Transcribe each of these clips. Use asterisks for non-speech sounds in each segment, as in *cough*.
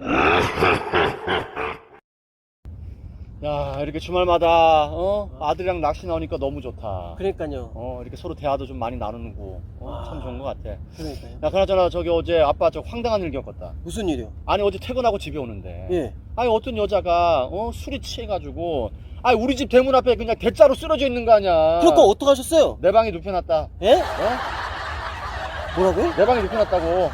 *laughs* 야 이렇게 주말마다 어 아들이랑 낚시 나오니까 너무 좋다. 그러니까요. 어 이렇게 서로 대화도 좀 많이 나누고 어, 참 좋은 것 같아. 그러니까요. 야 그나저나 저기 어제 아빠 저 황당한 일 겪었다. 무슨 일이요? 아니 어제 퇴근하고 집에 오는데 예. 아니 어떤 여자가 어 술이 취해가지고 아니 우리 집 대문 앞에 그냥 대자로 쓰러져 있는 거 아니야. 그러니까 어떡하셨어요? 내 방에 눕혀놨다. 예? 어? 뭐라고요? 내 방에 눕혀놨다고.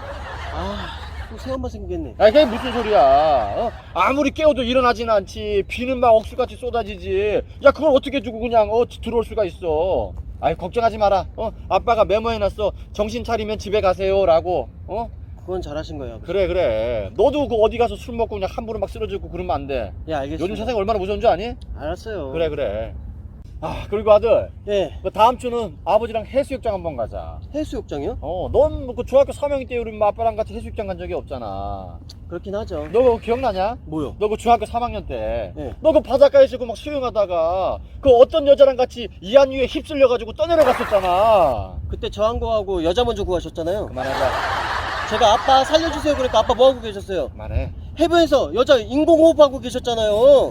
아, 또 새 엄마 생기겠네. 야 이게 무슨 소리야? 어? 아무리 깨워도 일어나지는 않지. 비는 막 억수같이 쏟아지지. 야 그걸 어떻게 주고 그냥 어 들어올 수가 있어. 아이 걱정하지 마라. 어 아빠가 메모해놨어. 정신 차리면 집에 가세요라고. 어 그건 잘하신 거예요. 아버지. 그래 그래. 너도 그 어디 가서 술 먹고 그냥 함부로 막 쓰러지고 그러면 안 돼. 예, 알겠습니다. 요즘 세상이 얼마나 무서운 줄 아니? 알았어요. 그래 그래. 아 그리고 아들. 예. 그 다음 주는 아버지랑 해수욕장 한번 가자. 해수욕장이요? 어, 넌그 중학교 3학년 때 우리 아빠랑 같이 해수욕장 간 적이 없잖아. 그렇긴 하죠. 너 그거 기억나냐? 뭐요? 너 그 중학교 3학년 때, 네. 너그 바닷가에서 그 막 수영하다가 그 어떤 여자랑 같이 이안 위에 휩쓸려가지고 떠내려갔었잖아. 그때 저한 거하고 여자 먼저 구하셨잖아요. 그만하자. 제가 아빠 살려주세요 그러니까 아빠 뭐 하고 계셨어요? 그만해. 해변에서 여자 인공호흡하고 계셨잖아요.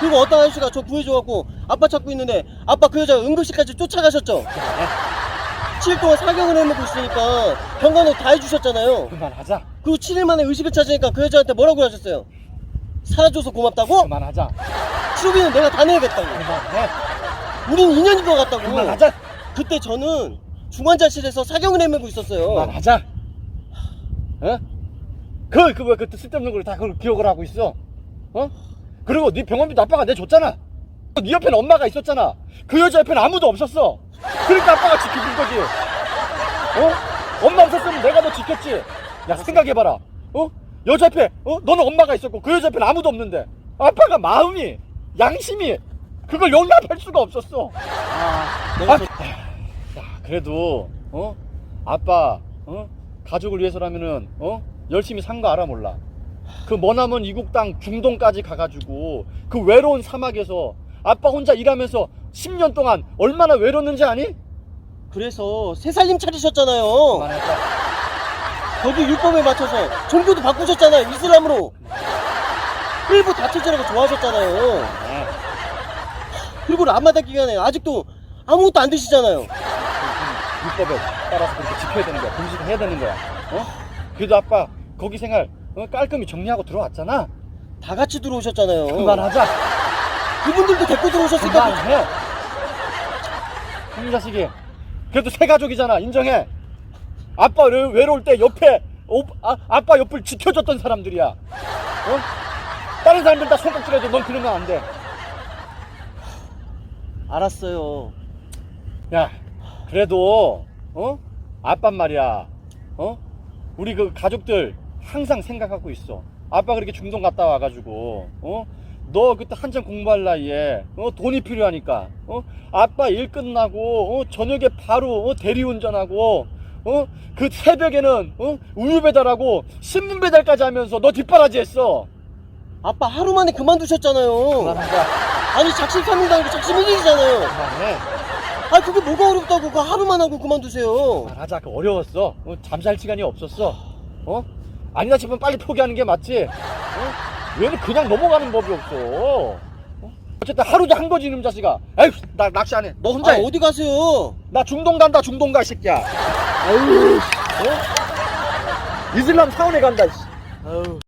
그리고 어떤 아저씨가 저 구해줘갖고 아빠 찾고 있는데 아빠 그 여자 응급실까지 쫓아가셨죠? 7일 동안 사경을 해먹고 있으니까 병간호 다 해주셨잖아요. 그만하자. 그리고 7일 만에 의식을 찾으니까 그 여자한테 뭐라고 하셨어요? 살아줘서 고맙다고? 그만하자. 치료비는 내가 다 내야겠다고. 그만해. 우린 인연인 것 같다고. 그만하자. 그때 저는 중환자실에서 사경을 헤매고 있었어요. 그만하자. 어? 그, 그, 뭐, 그 쓸데없는 걸 다 그걸 기억을 하고 있어. 어? 그리고 네 병원비도 아빠가 내 줬잖아. 네 옆에는 엄마가 있었잖아. 그 여자 옆에는 아무도 없었어. 그러니까 아빠가 지켜준 거지. 어? 엄마 없었으면 내가 너 지켰지. 야, 생각해봐라. 어? 여자 옆에, 어? 너는 엄마가 있었고 그 여자 옆에는 아무도 없는데. 아빠가 마음이, 양심이, 그걸 용납할 수가 없었어. 아, 내가 아, 저- 야, 그래도 어 아빠 어 가족을 위해서라면은 어 열심히 산 거 알아 몰라. 그 머나먼 이국 땅 중동까지 가가지고 그 외로운 사막에서 아빠 혼자 일하면서 10년 동안 얼마나 외롭는지 아니? 그래서 새살림 차리셨잖아요. 그만하자. 거기 율법에 맞춰서 종교도 바꾸셨잖아요. 이슬람으로. 일부 다처제라고 좋아하셨잖아요. 네. 그리고 라마단 기간에 아직도 아무것도 안 드시잖아요. 율법에 따라서 그렇게 지켜야 되는 거야. 금식을 해야 되는 거야. 어? 그래도 아빠 거기 생활 어, 깔끔히 정리하고 들어왔잖아. 다 같이 들어오셨잖아요. 그만하자. 그분들도 데리고 들어오셨으니까 그만해. 이 자식이. 그래도 새 가족이잖아. 인정해. 아빠 외- 외로울 때 옆에 오, 아, 아빠 옆을 지켜줬던 사람들이야. 어? 다른 사람들 다 손깍질해도 넌 그러면 안 돼. 알았어요. 야, 그래도 어? 아빠 말이야. 어? 우리 그 가족들 항상 생각하고 있어. 아빠 그렇게 중동 갔다 와가지고 어? 너 그때 한참 공부할 나이에 어? 돈이 필요하니까 어? 아빠 일 끝나고 어? 저녁에 바로 어? 대리운전하고 어? 그 새벽에는 어? 우유 배달하고 신문 배달까지 하면서 너 뒷바라지 했어. 아빠 하루 만에 그만두셨잖아요. 그만하자. 아니 작심 삼일당이고 작심 일일이잖아요. 그만해. 아 그게 뭐가 어렵다고 그거 하루만 하고 그만두세요. 말하자 그 어려웠어 어, 잠잘 시간이 없었어 어 아니다 싶으면 빨리 포기하는 게 맞지 어 얘는 그냥 넘어가는 법이 없어 어? 어쨌든 하루도 한 거지 이놈 자식아 에휴 나 낚시 안 해 너 혼자 아 해. 어디 가세요? 나 중동 간다 중동 가 이 새끼야 아유 어 이슬람 사원에 간다 씨. 아유.